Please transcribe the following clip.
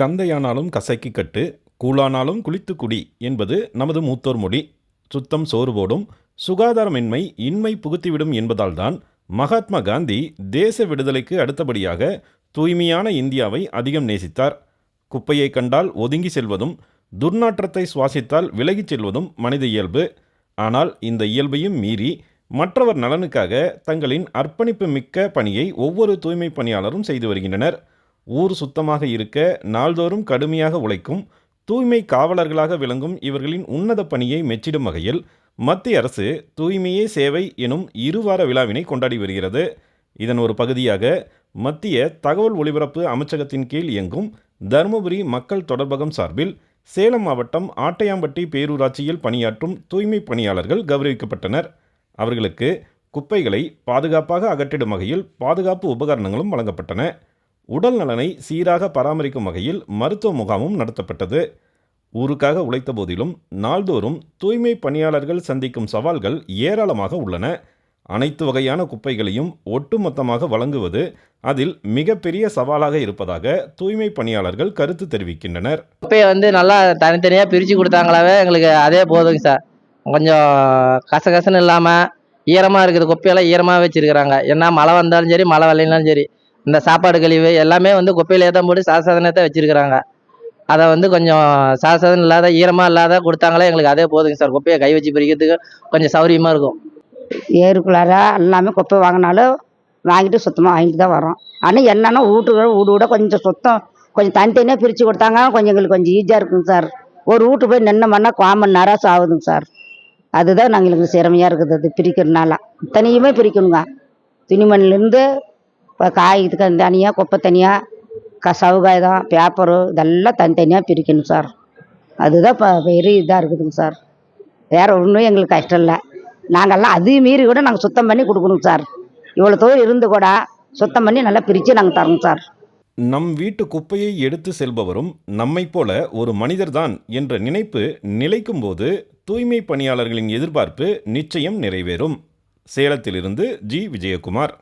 கந்தையானாலும் கசக்கி கட்டு கூழானாலும் குளித்து குடி என்பது நமது மூத்தோர் மொழி. சுத்தம் சோறு போடும் சுகாதாரமின்மை இன்மை புகுத்திவிடும் என்பதால்தான் மகாத்மா காந்தி தேச விடுதலைக்கு அடுத்தபடியாக தூய்மையான இந்தியாவை அதிகம் நேசித்தார். குப்பையை கண்டால் ஒதுங்கி செல்வதும் துர்நாற்றத்தை சுவாசித்தால் விலகிச் செல்வதும் மனித இயல்பு. ஆனால் இந்த இயல்பையும் மீறி மற்றவர் நலனுக்காக தங்களின் அர்ப்பணிப்பு மிக்க பணியை ஒவ்வொரு தூய்மை பணியாளரும் செய்து வருகின்றனர். ஊர் சுத்தமாக இருக்க நாள்தோறும் கடுமையாக உழைக்கும் தூய்மை காவலர்களாக விளங்கும் இவர்களின் உன்னத பணியை மெச்சிடும் வகையில் மத்திய அரசு தூய்மையே சேவை எனும் இருவார விழாவினை கொண்டாடி வருகிறது. இதன் ஒரு பகுதியாக மத்திய தகவல் ஒலிபரப்பு அமைச்சகத்தின் கீழ் இயங்கும் தருமபுரி மக்கள் தொடர்பகம் சார்பில் சேலம் மாவட்டம் ஆட்டையாம்பட்டி பேரூராட்சியில் பணியாற்றும் தூய்மை பணியாளர்கள் கௌரவிக்கப்பட்டனர். அவர்களுக்கு குப்பைகளை பாதுகாப்பாக அகற்றிடும் வகையில் பாதுகாப்பு உபகரணங்களும் வழங்கப்பட்டன. உடல் நலனை சீராக பராமரிக்கும் வகையில் மருத்துவ முகாமும் நடத்தப்பட்டது. ஊருக்காக உழைத்த போதிலும் நாள்தோறும் தூய்மை பணியாளர்கள் சந்திக்கும் சவால்கள் ஏராளமாக உள்ளன. அனைத்து வகையான குப்பைகளையும் ஒட்டுமொத்தமாக வழங்குவது அதில் மிகப்பெரிய சவாலாக இருப்பதாக தூய்மை பணியாளர்கள் கருத்து தெரிவிக்கின்றனர். குப்பையை வந்து நல்லா தனித்தனியாக பிரித்து கொடுத்தாங்களாவே எங்களுக்கு அதே போதுங்க சார். கொஞ்சம் கசகசன்னு இல்லாமல் ஈரமாக இருக்குது. குப்பையெல்லாம் ஈரமாக வச்சுருக்கிறாங்க. ஏன்னா மழை வந்தாலும் சரி மழை வரலைனாலும் சரி இந்த சாப்பாடு கழிவு எல்லாமே வந்து குப்பையிலே தான் போட்டு சாசாதனத்தை வச்சுருக்குறாங்க. அதை வந்து கொஞ்சம் சாசாதனம் இல்லாத ஈரமாக இல்லாத கொடுத்தாங்களே எங்களுக்கு அதே போதுங்க சார். குப்பையை கை வச்சு பிரிக்கிறதுக்கு கொஞ்சம் சௌரியமாக இருக்கும். ஏருக்குள்ளார எல்லாமே குப்பை வாங்கினாலும் வாங்கிட்டு சுத்தமாக வாங்கிட்டு தான் வரோம். ஆனால் என்னென்னா வீட்டுக்கு வீடு விட கொஞ்சம் சுத்தம் கொஞ்சம் தனித்தனியாக பிரித்து கொடுத்தாங்க கொஞ்சம் எங்களுக்கு கொஞ்சம் ஈஸியாக இருக்குங்க சார். ஒரு வீட்டு போய் நின்னோம்னா காமன் நேரம் ஆகுதுங்க சார். அதுதான் நாங்கள் எங்களுக்கு சிரமையாக இருக்குது அது பிரிக்கிறதுனால. தனியுமே பிரிக்கணுங்க. துணிமணிலேருந்து இப்போ காய் இதுக்கு தனியாக குப்பை தனியாக க சவுகாயம் பேப்பரு இதெல்லாம் தனித்தனியாக பிரிக்கணும் சார். அதுதான் இப்போ பெரிய இதாக இருக்குதுங்க சார். வேறு ஒன்றும் எங்களுக்கு கஷ்டம் இல்லை. நாங்கள்லாம் அதையும் மீறி கூட நாங்கள் சுத்தம் பண்ணி கொடுக்கணும் சார். இவ்வளோ தூரம் இருந்து கூட சுத்தம் பண்ணி நல்லா பிரித்து நாங்கள் தரோம் சார். நம் வீட்டு குப்பையை எடுத்து செல்பவரும் நம்மைப் போல ஒரு மனிதர்தான் என்ற நினைப்பு நிலைக்கும் போது தூய்மை பணியாளர்களின் எதிர்பார்ப்பு நிச்சயம் நிறைவேறும். சேலத்திலிருந்து ஜி. விஜயகுமார்.